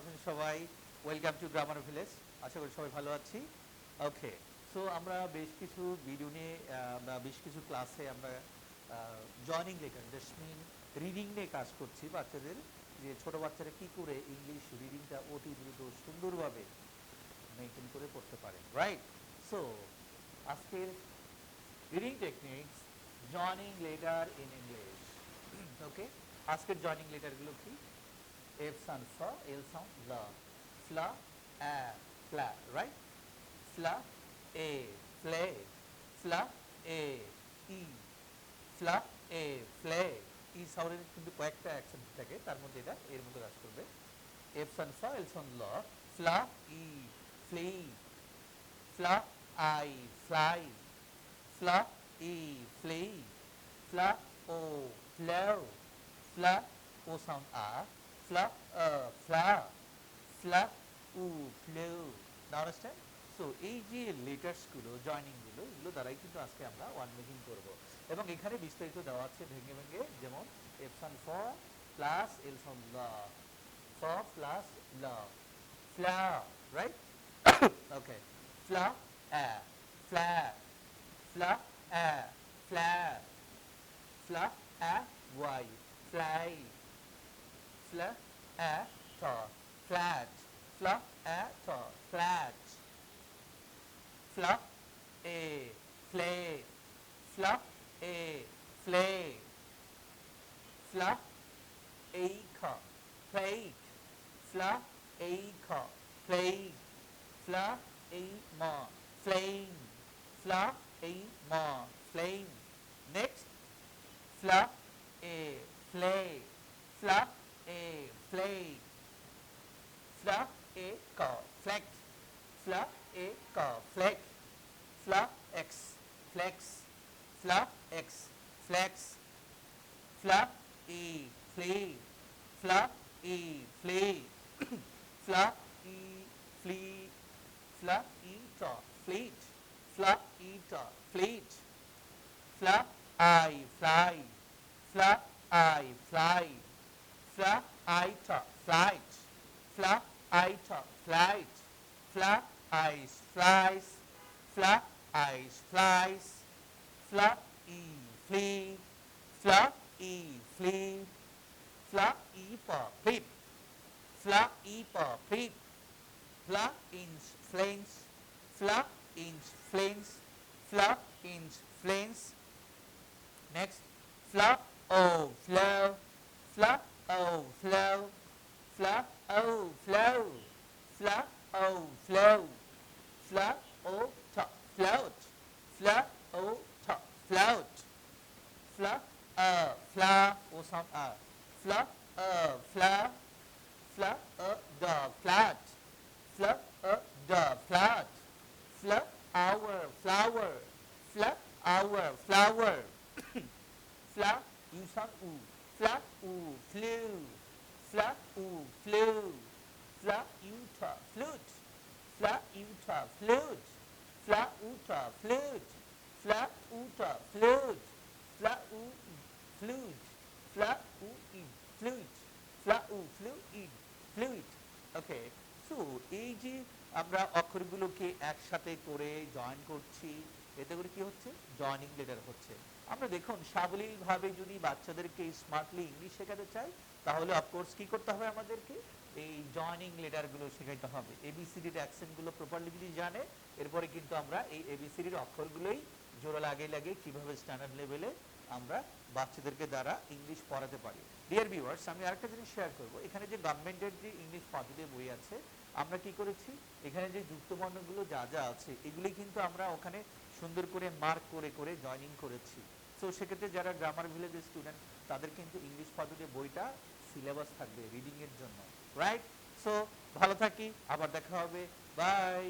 আছেন সবাই। Welcome to grammar village আশা করি সবাই ভালো আছি। ওকে সো আমরা বেশ কিছু ভিডিও নিয়ে বেশ কিছু ক্লাসে আমরা joining letter that mean reading নিয়ে কাজ করছি বাচ্চাদের, যে ছোট বাচ্চারা কি করে ইংলিশ রিডিংটা অতি দ্রুত, সুন্দরভাবে মেনটেন করে পড়তে পারে রাইট সো আজকের reading techniques joining letter in English okay আজকের জয়নিং লেটারগুলো কি? F sound fa, L sound la, fla, a, fla, right? Fla, a, fla, fla, a, e, fla, a, fla, ই সাউন্ডের কিন্তু কয়েকটা অ্যাকশন থাকে তার মধ্যে এটা এর মধ্যে কাজ করবে। এফ সান ফা এল সান ল ফ্লা ই ফ্লি ফ্লা আই ফ্লাই ফ্লা ই ফ্লি ফ্লা ও ফ্লাও ফ্লা ও সাউন্ড আ ফ্লা ফ্লা ফ্লা উ ফ্লেউ আন্ডারস্ট্যান্ড সো এই যে লেটার্সগুলো জয়নিংগুলো, এগুলো দ্বারাই কিন্তু আজকে আমরা ওয়ান মেকিং করব। এবং এখানে বিস্তারিত দেওয়া আছে ভেঙে ভেঙে, যেমন এপসান ফ প্লাস এলসন ল ফ প্লাস ল ফ্লা রাইট ওকে ফ্লা আ ফ্লা ফ্লা আ ফ্লা ফ্লা আ Y fly fla a thaw flat fluff a thaw flat fluff a play fluff a play fluff a cup plate fluff a cup plate fluff a more flame fluff a flame next fluff a play fluff a flag, fla, a car, flag, fla, a car, flag, fla, x, flex, fla, x, flex, fla, e, flee, fla, e, flee, fla, e, flee, fla, e tar, fleet, fla, e tar, fleet, fla, I fly, fla, I fly flight, flight, flight, flight, flies, flies, flies, flies, E flee, fly, flee, fly for flip, E for flip, fly in flames, fly in flames, fly in flames. Next, fly, oh, flow, fly Oh, flow, flop. Oh, flow, overflow, Oh, flow, flood Oh, top, float, flood Oh, top, float, flood a uh, flower or some a, flood a flower, flood a the flat. flood a uh, the flat. flood our flower, flood our flower, flood you some ooh. Fla ooh flew fla ooh flew fla uta flute fla uta flute fla uta flute fla uta flute fla u flute fla u flute fla u fluid fluid okay so এই যে আমরা অক্ষরগুলোকে একসাথে করে join করছি এতে করে কি হচ্ছে? জয়নিং লেটার হচ্ছে। আমরা দেখুন, সাবলীলভাবে যদি বাচ্চাদেরকে স্মার্টলি ইংলিশ শেখাতে চাই, তাহলে অফকোর্স কি করতে হবে আমাদেরকে? এই জয়নিং লেটারগুলো শেখাতে হবে। এবিসিডির অ্যাকসেন্টগুলো প্রপারলি যদি জানে, এরপরে কিন্তু আমরা এই এবিসিডির অক্ষরগুলোই জোড়া লাগিয়ে লাগিয়ে কীভাবে স্ট্যান্ডার্ড লেভেলে আমরা বাচ্চাদেরকে দ্বারা ইংলিশ পড়াতে পারি। ডিয়ার ভিউয়ার্স আমি আরেকটা জিনিস শেয়ার করব। এখানে যে গভর্নমেন্টের যে ইংলিশ পদ্ধতির বই আছে আমরা কি করেছি? এখানে যে যুক্ত বর্ণগুলো যা যা আছে এগুলি কিন্তু আমরা ওখানে সুন্দর করে মার্ক করে করে জয়নিং করেছি। সো সেক্ষেত্রে যারা গ্রামার ভিলেজের স্টুডেন্ট তাদের কিন্তু ইংলিশ পদ্ধতি বইটা সিলেবাস থাকবে রিডিংয়ের জন্য রাইট সো ভালো থাকি, আবার দেখা হবে। বাই